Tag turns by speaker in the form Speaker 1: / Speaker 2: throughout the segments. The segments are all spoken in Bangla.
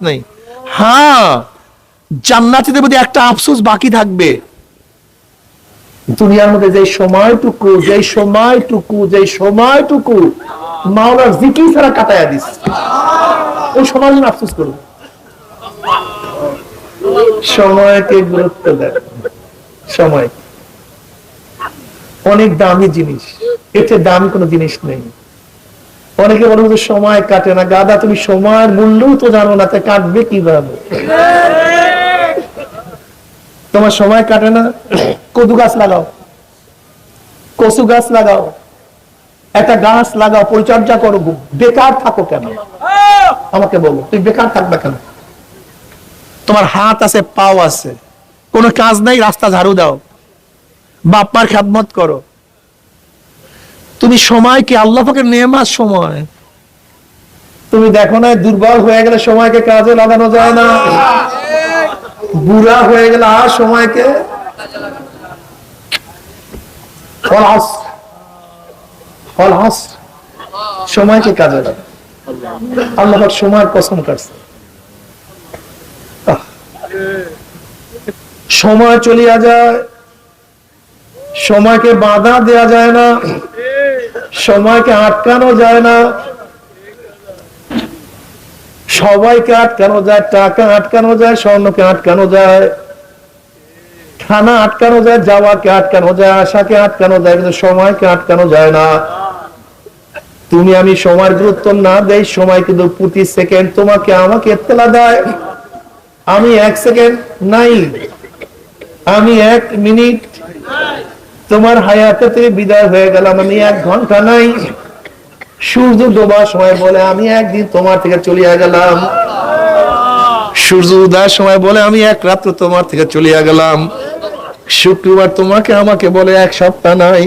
Speaker 1: নেই। হ্যাঁ জান্নাতিদের মধ্যে একটা আফসোস বাকি থাকবে। দুনিয়ার মধ্যে যে সময়টুকু যে সময়টুকু যে সময়টুকু মাওলার জিকি ছাড়া কাটায়া দিস। ওই সময় জন্য আফসোস করবে সময়কে গুরুত্ব দেয় সময়। অনেক দামি জিনিস। এতে দাম কোনো জিনিস নেই। অনেকে বলে যে সময় কাটে না। গাদা তুমি সময়ের মূল্যও তো জানো না, তা কাটবে কীভাবে? তোমার সময় কাটে না? কদু গাছ লাগাও। কচু গাছ লাগাও। একটা গাছ লাগাও, পরিচর্যা করো। বেকার থাকো কেন? আমাকে বলো তুই বেকার থাকবে কেন? তোমার হাত আছে, পাও আছে। কোনো কাজ নাই, রাস্তা ঝাড়ু দাও। বাপ্পার খেদমত করো। তুমি সময়কে আল্লাহ পাকের নেমাজ সময়? তুমি দেখো না, দুর্বল হয়ে গেলে সময়কে কাজে লাগানো যায় না। বুড়া হয়ে গেলে আর সময়কে সময়কে কাজে লাগে আল্লাহ সময়ের কসম কাটছে সময় চলিয়া যায়, সময়কে বাধা দেয়া যায় না। সময়কে আটকানো যায় না। সবাইকে আটকানো যায়, টাকা আটকানো যায়, স্বর্ণকে আটকানো যায়। খানা আটকানো যায়, যাওয়াকে আটকানো যায়, আশাকে আটকানো যায়, কিন্তু সময়কে আটকানো যায় না। তুমি আমি সময়ের গুরুত্ব না দেই, সময় কিন্তু প্রতি সেকেন্ড তোমাকে আমাকে এতলা দেয়। আমি এক সেকেন্ড নাই। আমি এক মিনিট তোমার হায়াতে থেকে বিদায় হয়ে গেলাম, আমি এক ঘণ্টা নাই। সূর্য ডোবার সময় বলে আমি একদিন তোমার থেকে চলিয়া গেলাম। সূর্য উদয়ের সময় বলে আমি এক রাত্র তোমার থেকে চলিয়া গেলাম। শুক্রবার তোমাকে, আমাকে বলে এক সপ্তাহ নাই।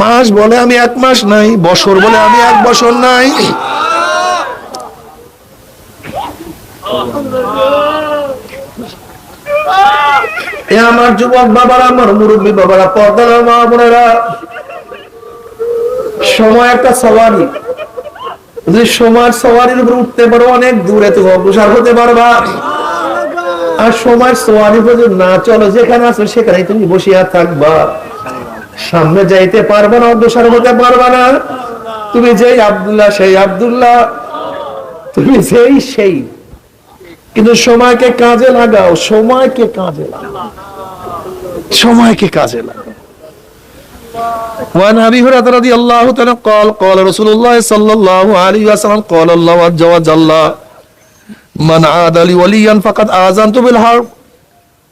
Speaker 1: মাস বলে আমি এক মাস নাই, বছর বলে আমি এক বছর নাই। এ আমার যুবক বাবারা, আমার মুরব্বী বাবারা, পর্দার মা বোনেরা, সময় একটা সওয়ারি। যদি সময় সওয়ারির উপর উঠতে পারো অনেক দূরে তুমি অগ্রসর হতে পারবা। আর সময় সওয়ারি যদি না চলো, যেখানে আছো সেখানেই তুমি বসিয়া থাকবা। সামনে যাইতে পারবা না অগ্রসর হতে পারবা না। তুমি যেই আব্দুল্লাহ, সেই আব্দুল্লাহ। তুমি যেই সেই কিন্তু সময়কে কাজে লাগাও সময়কে কাজে লাগাও সময়কে কাজে লাগাও وعن ابي هريره رضي الله تعالى قال قال رسول الله صلى الله عليه وسلم قال الله عز وجل من عاد لي وليا فقد اذنت بالحرب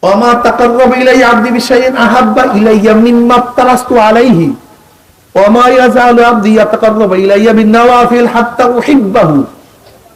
Speaker 1: وما تقرب الي عبدي بشيء احب الي مما افترضت عليه وما يزال عبدي يتقرب الي بالنوافل حتى احبه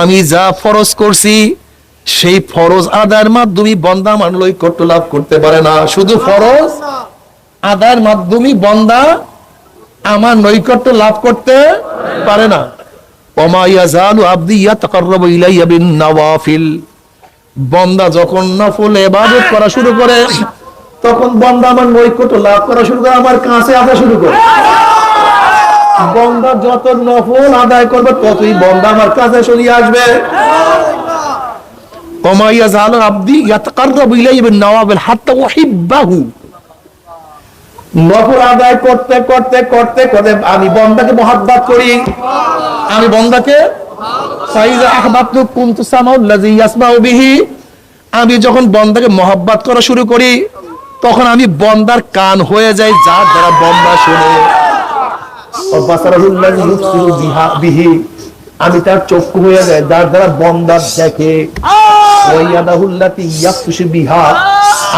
Speaker 1: আমি যা ফরজ করছি, সেই ফরজ আদায়ের মাধ্যমে বন্দা আমার নৈকট্য লাভ করতে পারে না। শুধু ফরজ আদার মাধ্যমে বন্দা আমার নৈকট্য লাভ করতে পারে না। বন্দা যখন নফল ইবাদত করা শুরু করে তখন বন্দা আমার নৈকট লাভ করা শুরু করে আমার কাছে আসা শুরু করে। বন্দা যত নফল আদায় করবে ততই বন্দা আমার কাছে সরিয়ে আসবে। কমাইয়া আব্দি আদায় করতে করতে করতে আমি বন্দাকে মহাব্বাত করি। আমি বন্দাকে সাইজা আহবাবতু ইয়াসমাউ বিহি। আমি যখন বন্দাকে মহাব্বাত করা শুরু করি তখন আমি বন্দার কান হয়ে যাই, যার দ্বারা বন্দা শুনে। আমি তার চক্ষু হয়ে যায় যার দ্বারা বন্দার দেখে।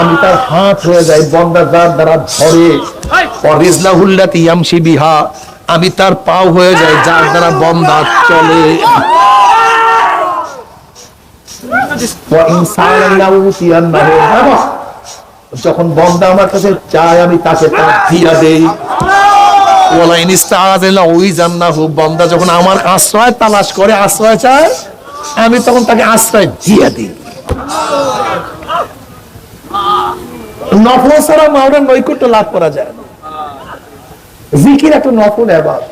Speaker 1: আমি তার হাত হয়ে যায় বন্দা যার দ্বারা ধরে। ইয়ামশি বিহা, আমি তার পাও হয়ে যায় যার দ্বারা বন্দা চলে। যখন বন্দা আমার কাছে চায় আমি তাকে দিয়া দেই। আমি তখন তাকে নৈকট্য লাভ করা যায় জিকির একটা নফল এবাদ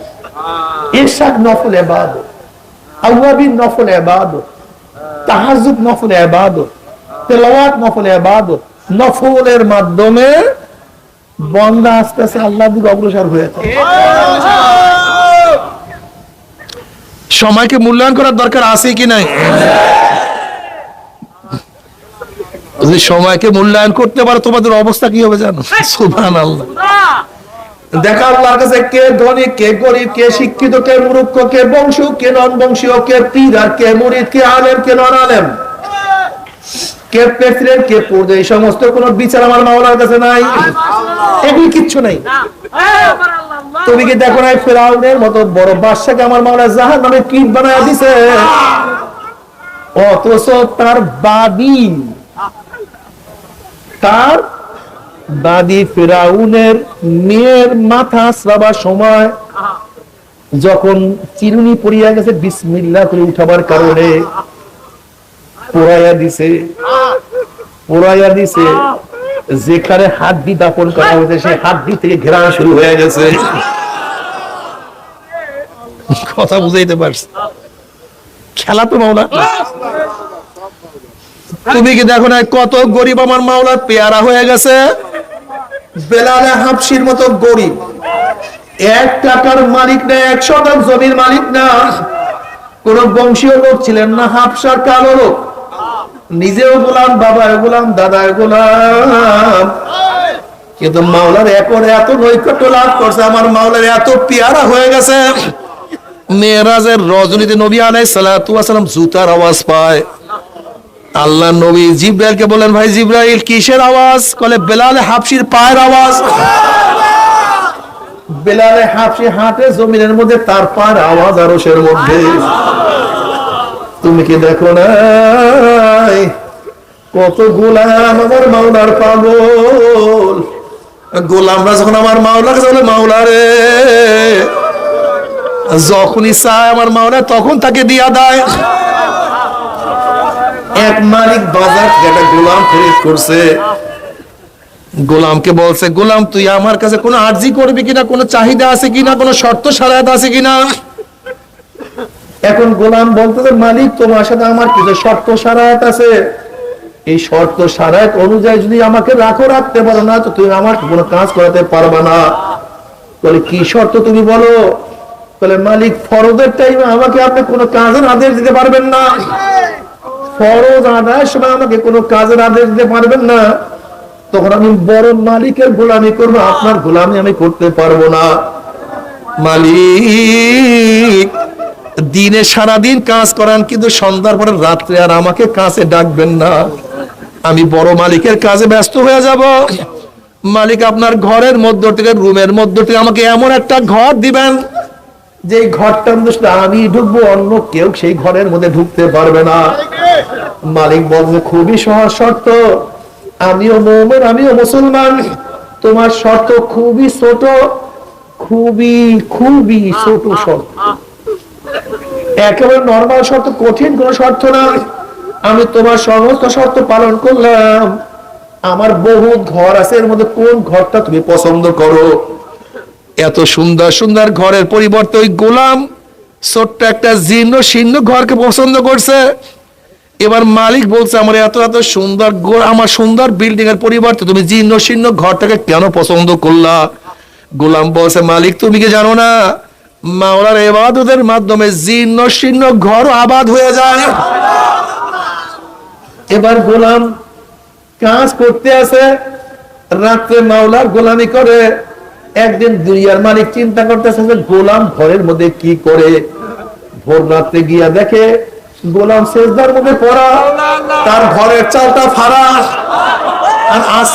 Speaker 1: ইরশাদ নফল এবাদ আউয়াবিন নফল এবাদ তাহাজুদ নফল এবাদ তেলাওয়াত নফল এবাদ নফলের মাধ্যমে বন্দা আস্তে আস্তে আল্লাহ দিকে অগ্রসর হয়ে সময়কে মূল্যায়ন করার দরকার আছে কি নাই? যদি সময়কে মূল্যায়ন করতে পারো তোমাদের অবস্থা কি হবে জানো? সুবহান আল্লাহ দেখা আল্লাহর কাছে কে ধনী কে গরিব কে শিক্ষিত কে মূর্খ কে বংশ কে নন বংশীয় কে পীর আর কে মুরিদ কে আলেম কে নন আলেম কে প্রেসিডেন্ট কে পূর্বে এই সমস্ত কোন বিচার আমার মাওলার কাছে নাই। এগুলি কিচ্ছু নাই। তুমি কি দেখো নাই ফেরাউনের মতো বড় বাদশাকে আমার মাওলা জাহান নামে কীট বানায় দিছে? অথচ তার বাদী তার ফেরাউনের মেয়ের মাথা শ্রাবার সময় যখন চিরুনি পড়িয়া গেছে বিসমিল্লাহ করে উঠাবার কারণে পোড়াইয়া দিছে। পোড়াইয়া দিছে যেখানে হাড্ডি দাপন করা হয়েছে সেই হাড্ডি থেকে ঘেরা শুরু হয়ে গেছে। কথা বুঝাইতে পারছি। খেলা তো মাওলা। তুমি কি দেখো না কত গরিব আমার মাওলার পেয়ারা হয়ে গেছে? বেলালে হাফসির মতো গরিব। এক টাকার মালিক না এক শতক জমির মালিক না। কোন বংশীয় লোক ছিলেন না হাফসার কালো লোক। নিজেও গোলাম বাবার গোলাম দাদার গোলাম। কিন্তু মাওলার এখন এত নৈকট্য লাভ করছে, আমার মাওলার এত পেয়ারা হয়ে গেছে। মেয়েরাজের রজনীতে নবী আলাই সালাম জুতার আওয়াজ পায়। আল্লাহ নবী জিব্রাইলকে বলেন ভাই জিব্রাইল, কিসের আওয়াজ? বলে বেলালে হাফসির পায়ের আওয়াজ। বেলালে হাফসি হাঁটে, জমিনের মধ্যে তার পায়ের আওয়াজ আরশের মধ্যে। তুমি কি দেখো না কত গোলাম আমার মাওলার পাগল। গোলামরা যখন আমার মাওলার কাছে বলে, মাওলা রে, যখনই চায় আমার মাওলা, তখন তাকে দিয়া দেয়। এক মালিক বাজার একটা গোলাম খরিদ করছে। গোলামকে বলছে, গোলাম, তুই আমার কাছে কোনো আর্জি করবি কিনা? কোনো চাহিদা আছে কিনা? কোনো শর্ত, সারায়াত আছে কিনা? এখন গোলাম বলতেছে, মালিক, তোমার সাথে আমার কিছু শর্ত সারায়াত আছে। এই শর্ত সারায়াত অনুযায়ী যদি আমাকে রাখো, রাখতে পারো না, তো তুমি আমার কোনো কাজ করাতে পারবা না। বলে, কি শর্ত তুমি বলো? বলে, মালিক, ফরজের টাইমে আমাকে আপনি কোনো কাজের আদেশ দিতে পারবেন না। ফরজ আদায়ের সময় আমাকে কোনো কাজের আদেশ দিতে পারবেন না। তখন আমি বড় মালিকের গোলামি করব, আপনার গোলামি আমি করতে পারব না। মালিক দিনে সারাদিন কাজ করান, কিন্তু সন্ধ্যার পরে রাত্রে আর আমাকে কাছে ডাকবেন না। আমি বড় মালিকের কাজে ব্যস্ত হয়ে যাব। মালিক আপনার ঘরের মধ্য থেকে, রুমের মধ্য থেকে আমাকে এমন একটা ঘর দিবেন, যে ঘরটার আমি ঢুকবো, অন্য কেউ সেই ঘরের মধ্যে ঢুকতে পারবে না। মালিক বলছে খুবই সহজ শর্ত। আমিও মোমেন, আমিও মুসলমান। তোমার শর্ত খুবই ছোট, খুবই খুবই ছোট শর্ত। একেবারে নর্মাল শর্ত, কঠিন কোন শর্ত না আমি তোমার সমস্ত শর্ত পালন করলাম। আমার বহু ঘর আছে, এর মধ্যে কোন ঘরটা তুমি পছন্দ করো? এত সুন্দর সুন্দর ঘরের পরিবর্তে ওই গোলাম ছোট্ট একটা জীর্ণ শীর্ণ ঘরকে পছন্দ করছে। এবার মালিক বলছে, আমার এত এত সুন্দর আমার সুন্দর বিল্ডিং এর পরিবর্তে তুমি জীর্ণ শীর্ণ ঘরটাকে কেন পছন্দ করলা? গোলাম বলছে, মালিক, তুমি কি জানো না? মাওলার এবাদতের মাধ্যমে জীর্ণ শীর্ণ ঘর আবাদ হয়ে যায়। এবার গোলাম কাজ করতে আছে রাত্রে মাওলার গোলামি করে। একদিন দুনিয়ার মালিক চিন্তা করতেছে যে গোলাম ঘরের মধ্যে কি করে? ভোর রাত্রে গিয়া দেখে গোলাম শেষদার মধ্যে পড়া। তার ঘরের চালটা ফাড়া আর আজ